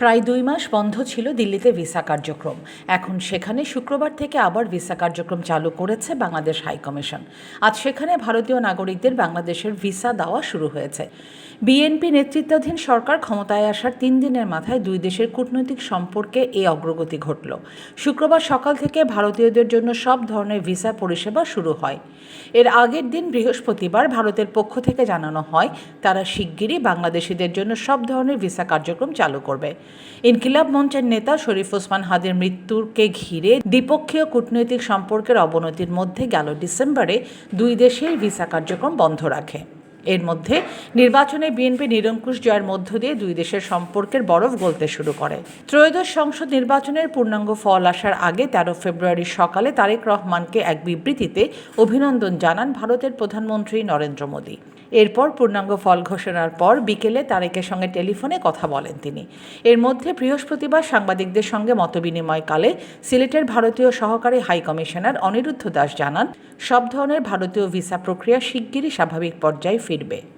প্রায় দুই মাস বন্ধ ছিল দিল্লিতে ভিসা কার্যক্রম। এখন সেখানে শুক্রবার থেকে আবার ভিসা কার্যক্রম চালু করেছে বাংলাদেশ হাইকমিশন আজ সেখানে ভারতীয় নাগরিকদের বাংলাদেশের ভিসা দেওয়া শুরু হয়েছে। বিএনপি নেতৃত্বাধীন সরকার ক্ষমতায় আসার তিন দিনের মাথায় দুই দেশের কূটনৈতিক সম্পর্কে এই অগ্রগতি ঘটল। শুক্রবার সকাল থেকে ভারতীয়দের জন্য সব ধরনের ভিসা পরিষেবা শুরু হয়। এর আগের দিন বৃহস্পতিবার ভারতের পক্ষ থেকে জানানো হয়, তারা শিগগিরই বাংলাদেশিদের জন্য সব ধরনের ভিসা কার্যক্রম চালু করবে। ইনকিলাব মঞ্চের নেতা শরীফ ওসমান হাদির মৃত্যুকে ঘিরে দ্বিপক্ষীয় কূটনৈতিক সম্পর্কের অবনতির মধ্যে গেল ডিসেম্বরে দুই দেশের ভিসা কার্যক্রম বন্ধ রাখে। এর মধ্যে নির্বাচনে বিএনপি নিরঙ্কুশ জয়ের মধ্য দিয়ে দুই দেশের সম্পর্কের বরফ গলতে শুরু করে। ত্রয়োদশ সংসদ নির্বাচনের পূর্ণাঙ্গ ফল আসার আগে তেরো ফেব্রুয়ারি সকালে তারেক রহমানকে এক বিবৃতিতে অভিনন্দন জানান ভারতের প্রধানমন্ত্রী নরেন্দ্র মোদী। এরপর পূর্ণাঙ্গ ফল ঘোষণার পর বিকেলে তারেকের সঙ্গে টেলিফোনে কথা বলেন তিনি। এর মধ্যে বৃহস্পতিবার সাংবাদিকদের সঙ্গে মতবিনিময়কালে সিলেটের ভারতীয় সহকারী হাই কমিশনার অনিরুদ্ধ দাস জানান, সব ধরনের ভারতীয় ভিসা প্রক্রিয়া শিগগিরই স্বাভাবিক পর্যায়ে ফিরবে